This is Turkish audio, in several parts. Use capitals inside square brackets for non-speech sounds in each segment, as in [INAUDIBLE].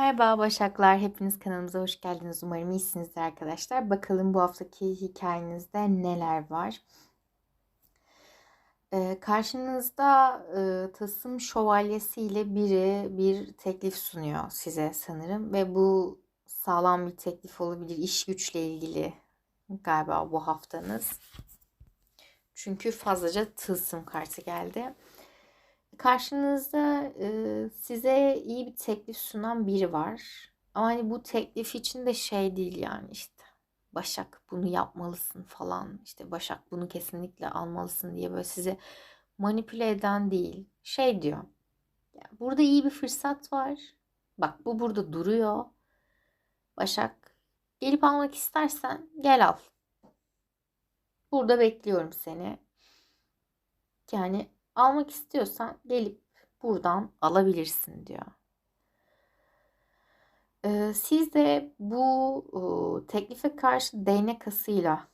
Merhaba Başaklar, hepiniz kanalımıza hoş geldiniz. Umarım iyisinizdir arkadaşlar. Bakalım bu haftaki hikayenizde neler var. Ee, karşınızda e, Tasım Şövalyesi biri bir teklif sunuyor size sanırım. Ve bu sağlam bir teklif olabilir. İş güçle ilgili galiba bu haftanız. Çünkü fazlaca tılsım kartı geldi. Karşınızda e, size iyi bir teklif sunan biri var. Ama hani bu teklif için de şey değil yani işte Başak bunu yapmalısın falan işte Başak bunu kesinlikle almalısın diye böyle sizi manipüle eden değil. Şey diyor. Yani burada iyi bir fırsat var. Bak bu burada duruyor. Başak gelip almak istersen gel al. Burada bekliyorum seni. Yani almak istiyorsan gelip buradan alabilirsin diyor. Ee, siz de bu e, teklife karşı değnek asıyla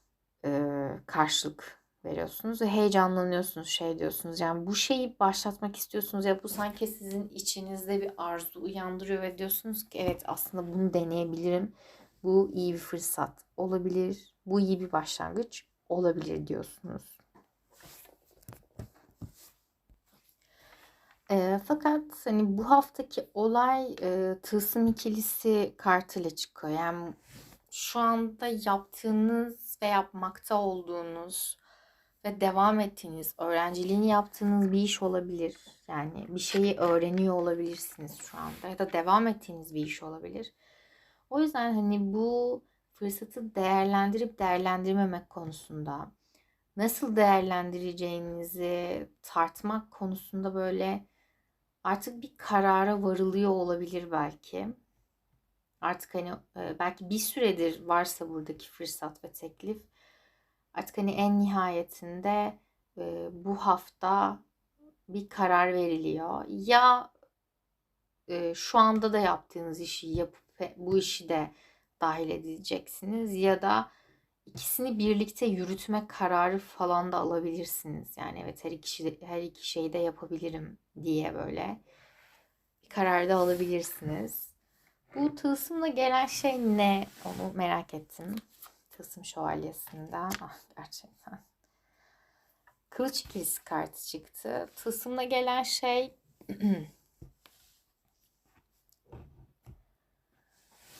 e, karşılık veriyorsunuz ve heyecanlanıyorsunuz şey diyorsunuz yani bu şeyi başlatmak istiyorsunuz ya bu sanki sizin içinizde bir arzu uyandırıyor ve diyorsunuz ki evet aslında bunu deneyebilirim bu iyi bir fırsat olabilir bu iyi bir başlangıç olabilir diyorsunuz. E, fakat hani bu haftaki olay e, tılsım ikilisi kartıyla çıkıyor. Yani şu anda yaptığınız ve yapmakta olduğunuz ve devam ettiğiniz, öğrenciliğini yaptığınız bir iş olabilir. Yani bir şeyi öğreniyor olabilirsiniz şu anda ya da devam ettiğiniz bir iş olabilir. O yüzden hani bu fırsatı değerlendirip değerlendirmemek konusunda nasıl değerlendireceğinizi tartmak konusunda böyle artık bir karara varılıyor olabilir belki. Artık hani e, belki bir süredir varsa buradaki fırsat ve teklif artık hani en nihayetinde e, bu hafta bir karar veriliyor. Ya e, şu anda da yaptığınız işi yapıp bu işi de dahil edileceksiniz ya da ikisini birlikte yürütme kararı falan da alabilirsiniz. Yani evet her iki, her iki şeyi de yapabilirim diye böyle bir karar da alabilirsiniz. Bu tılsımla gelen şey ne? Onu merak ettim. Tılsım şövalyesinden. Ah gerçekten. Kılıç ikilisi kartı çıktı. Tılsımla gelen şey [CLEARS THROAT]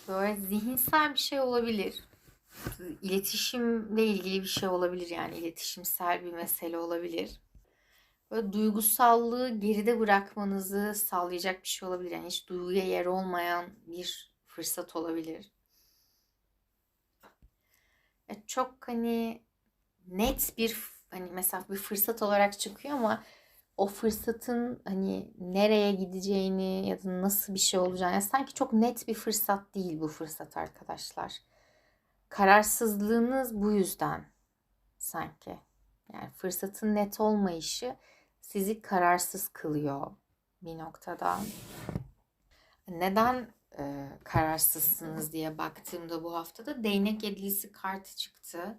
böyle zihinsel bir şey olabilir iletişimle ilgili bir şey olabilir yani iletişimsel bir mesele olabilir. Böyle duygusallığı geride bırakmanızı sağlayacak bir şey olabilir. Yani hiç duyguya yer olmayan bir fırsat olabilir. Ya çok hani net bir hani mesela bir fırsat olarak çıkıyor ama o fırsatın hani nereye gideceğini ya da nasıl bir şey olacağını yani sanki çok net bir fırsat değil bu fırsat arkadaşlar. Kararsızlığınız bu yüzden sanki. Yani fırsatın net olmayışı sizi kararsız kılıyor bir noktada. Neden e, kararsızsınız diye baktığımda bu haftada değnek yedilisi kartı çıktı.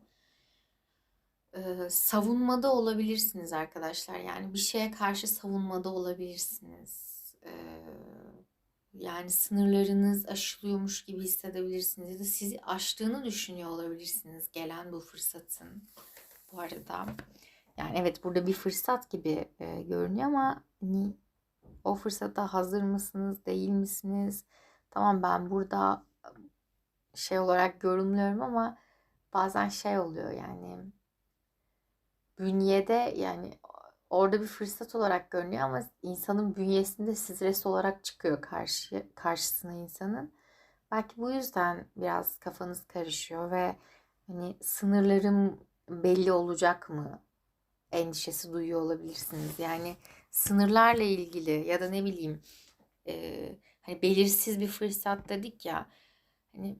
E, savunmada olabilirsiniz arkadaşlar. Yani bir şeye karşı savunmada olabilirsiniz. E, yani sınırlarınız aşılıyormuş gibi hissedebilirsiniz ya da sizi aştığını düşünüyor olabilirsiniz gelen bu fırsatın. Bu arada yani evet burada bir fırsat gibi e, görünüyor ama hani o fırsata hazır mısınız, değil misiniz? Tamam ben burada şey olarak yorumluyorum ama bazen şey oluyor yani bünyede yani orada bir fırsat olarak görünüyor ama insanın bünyesinde stres olarak çıkıyor karşı karşısına insanın. Belki bu yüzden biraz kafanız karışıyor ve hani sınırlarım belli olacak mı endişesi duyuyor olabilirsiniz. Yani sınırlarla ilgili ya da ne bileyim e, hani belirsiz bir fırsat dedik ya hani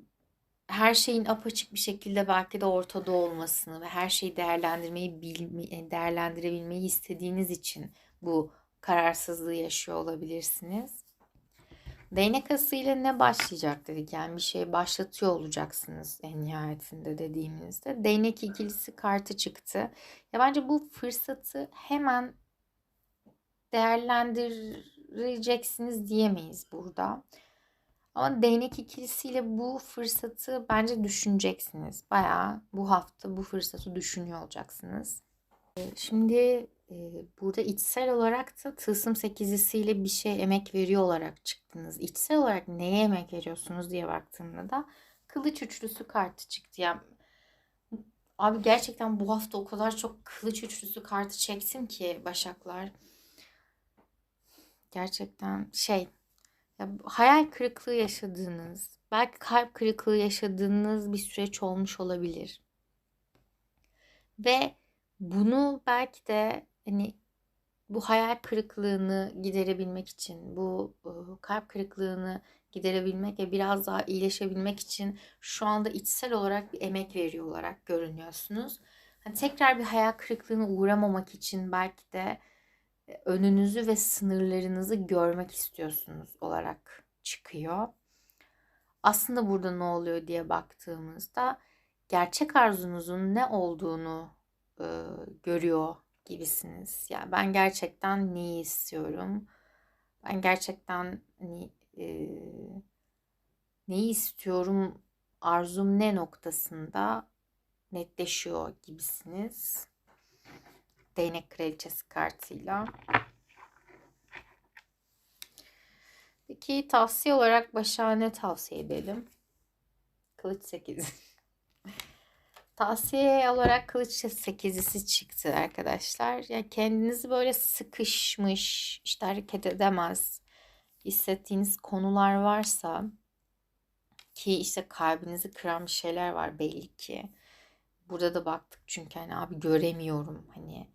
her şeyin apaçık bir şekilde belki de ortada olmasını ve her şeyi değerlendirmeyi e, değerlendirebilmeyi istediğiniz için bu kararsızlığı yaşıyor olabilirsiniz. Değnek asıyla ne başlayacak dedik. Yani bir şey başlatıyor olacaksınız en nihayetinde dediğimizde. Değnek ikilisi kartı çıktı. Ya bence bu fırsatı hemen değerlendireceksiniz diyemeyiz burada. Ama değnek ikilisiyle bu fırsatı bence düşüneceksiniz. Bayağı bu hafta bu fırsatı düşünüyor olacaksınız. Ee, Şimdi e, burada içsel olarak da tılsım sekizlisiyle bir şey emek veriyor olarak çıktınız. İçsel olarak neye emek veriyorsunuz diye baktığımda da kılıç üçlüsü kartı çıktı. Yani abi gerçekten bu hafta o kadar çok kılıç üçlüsü kartı çektim ki Başaklar. Gerçekten şey ya hayal kırıklığı yaşadığınız, belki kalp kırıklığı yaşadığınız bir süreç olmuş olabilir. Ve bunu belki de hani bu hayal kırıklığını giderebilmek için, bu kalp kırıklığını giderebilmek ve biraz daha iyileşebilmek için şu anda içsel olarak bir emek veriyor olarak görünüyorsunuz. Hani tekrar bir hayal kırıklığına uğramamak için belki de önünüzü ve sınırlarınızı görmek istiyorsunuz olarak çıkıyor. Aslında burada ne oluyor diye baktığımızda gerçek arzunuzun ne olduğunu e, görüyor gibisiniz. Yani ben gerçekten neyi istiyorum? Ben gerçekten hani e, neyi istiyorum? Arzum ne noktasında netleşiyor gibisiniz. Değnek kraliçesi kartıyla. Peki tavsiye olarak başa ne tavsiye edelim? Kılıç 8. [LAUGHS] tavsiye olarak kılıç 8'lisi çıktı arkadaşlar. Ya kendinizi böyle sıkışmış, işte hareket edemez hissettiğiniz konular varsa ki işte kalbinizi kıran bir şeyler var belli ki. Burada da baktık çünkü hani abi göremiyorum hani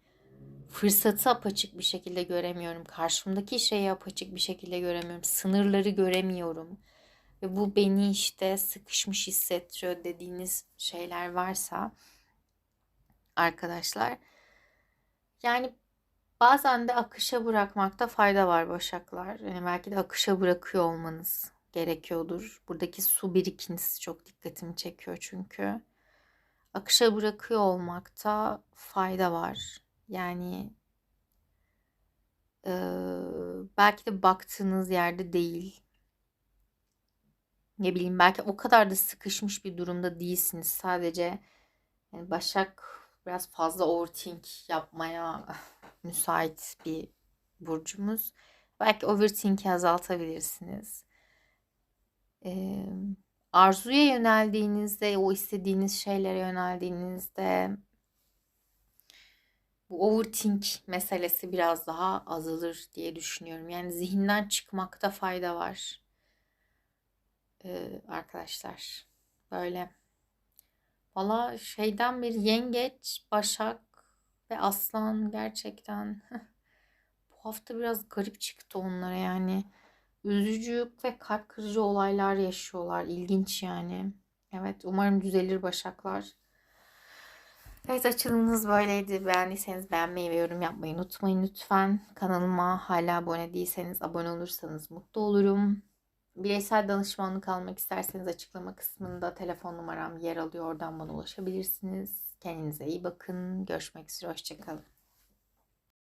fırsatı apaçık bir şekilde göremiyorum. Karşımdaki şeyi apaçık bir şekilde göremiyorum. Sınırları göremiyorum. Ve bu beni işte sıkışmış hissettiriyor dediğiniz şeyler varsa arkadaşlar yani bazen de akışa bırakmakta fayda var başaklar. Yani belki de akışa bırakıyor olmanız gerekiyordur. Buradaki su birikintisi çok dikkatimi çekiyor çünkü. Akışa bırakıyor olmakta fayda var. Yani e, belki de baktığınız yerde değil. Ne bileyim belki o kadar da sıkışmış bir durumda değilsiniz. Sadece yani Başak biraz fazla overthink yapmaya [LAUGHS] müsait bir burcumuz. Belki overthink'i azaltabilirsiniz. Ee, arzuya yöneldiğinizde, o istediğiniz şeylere yöneldiğinizde overthink meselesi biraz daha azalır diye düşünüyorum. Yani zihinden çıkmakta fayda var. Ee, arkadaşlar böyle valla şeyden bir yengeç, başak ve aslan gerçekten [LAUGHS] bu hafta biraz garip çıktı onlara yani. Üzücü ve kalp kırıcı olaylar yaşıyorlar. İlginç yani. Evet umarım düzelir başaklar. Evet açılımınız böyleydi. Beğendiyseniz beğenmeyi ve yorum yapmayı unutmayın lütfen. Kanalıma hala abone değilseniz abone olursanız mutlu olurum. Bireysel danışmanlık almak isterseniz açıklama kısmında telefon numaram yer alıyor. Oradan bana ulaşabilirsiniz. Kendinize iyi bakın. Görüşmek üzere. Hoşçakalın.